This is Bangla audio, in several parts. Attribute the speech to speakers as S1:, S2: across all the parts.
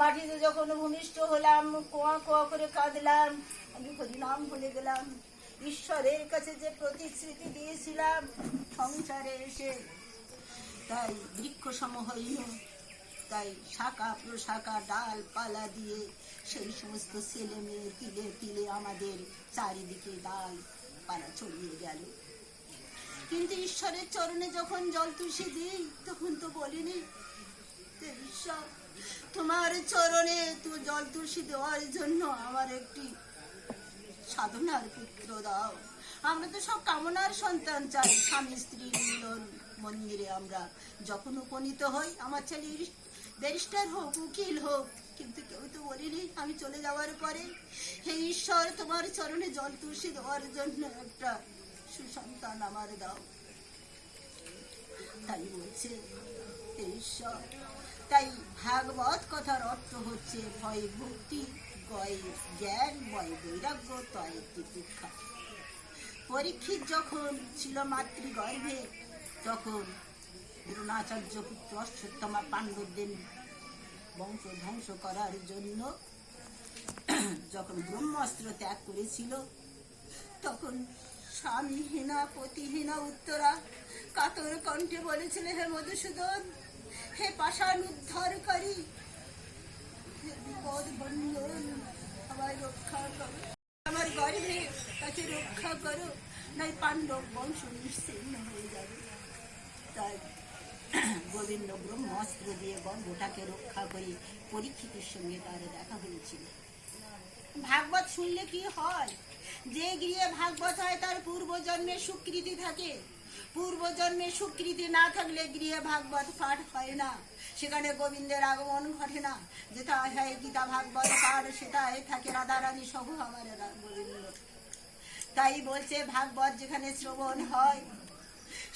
S1: মাটিতে যখন ভূমিষ্ঠ হলাম, কোয়া কোয়া করে কাঁদলাম, আমি হরি নাম ভুলে গেলাম, ঈশ্বরের কাছে যে প্রতিশ্রুতি দিয়েছিলাম, সংসারে এসে তাই বৃক্ষ সমহীন তাই শাখা প্রশাখা ডাল পালা দিয়ে সেই সমস্ত ছেলে মেয়ে তিলে তিলে আমাদের চারিদিকে ডাল পালা ছড়িয়ে গেল। কিন্তু ঈশ্বরের চরণে যখন জল তুষে দিই, তখন তো বলিনি ঈশ্বর, তোমার চরণে তো জল তুলসী দেওয়ার জন্য আমার একটি সাধনার পুত্র দাও। আমরা তো সব কামনার সন্তান চাই। স্বামী, স্ত্রী, মিলন, মন্দিরে আমরা যখন উপনীত হই, আমার ছেলে ব্যারিস্টার হোক, উকিল হোক কিন্তু কেউ তো বলিনি আমি চলে যাওয়ার পরে। হে ঈশ্বর, তোমার চরণে জল তুলসী দেওয়ার জন্য একটা সুসন্তান আমার দাও। তাই বলছে, হে ঈশ্বর, তাই ভাগবত কথার অর্থ হচ্ছে ভয় ভক্তি গয় জ্ঞান বয় বৈরাগ্য, তয় তিতিক্ষা। পরীক্ষিত যখন ছিল মাতৃগর্ভে, তখন দ্রোণাচার্য পুত্র অশ্বত্থমা পাণ্ডবদের বংশ ধ্বংস করার জন্য যখন ব্রহ্মাস্ত্র ত্যাগ করেছিল, তখন স্বামীহীনা পতিহীনা উত্তরা কাতর কণ্ঠে বলেছিল হে মধুসূদন, হে পাষাণ উদ্ধারকারী বিপদ বন্ধন আমায় রক্ষা করো। আমার গর্ভে তাকে রক্ষা করো, নাই পাণ্ডব বংশ নিশ্চিন্ন হয়ে যাবে। তাই গোবিন্দ ব্রহ্মাস্ত্র দিয়ে গর্ভটাকে রক্ষা করে পরীক্ষিতের সঙ্গে তার দেখা হয়েছিল। ভাগবত শুনলে কি হয়? যে গৃহে ভাগবত হয়, তার পূর্বজন্মে স্বীকৃতি থাকে। পূর্বজন্মে স্বীকৃতি না থাকলে গৃহে ভাগবত পাঠ হয় না। সেখানে গোবিন্দের আগমন ঘটে না। যেটা হয় গীতা ভাগবত পাঠ সেটাই থাকে রাধারানী সহ আমার গোবিন্দ। তাই বলছে, ভাগবত যেখানে শ্রবণ হয়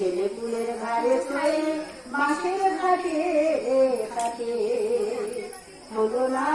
S1: ছেলে পুলের ঘরে মাসের
S2: ঘাটে থাকে। হলো না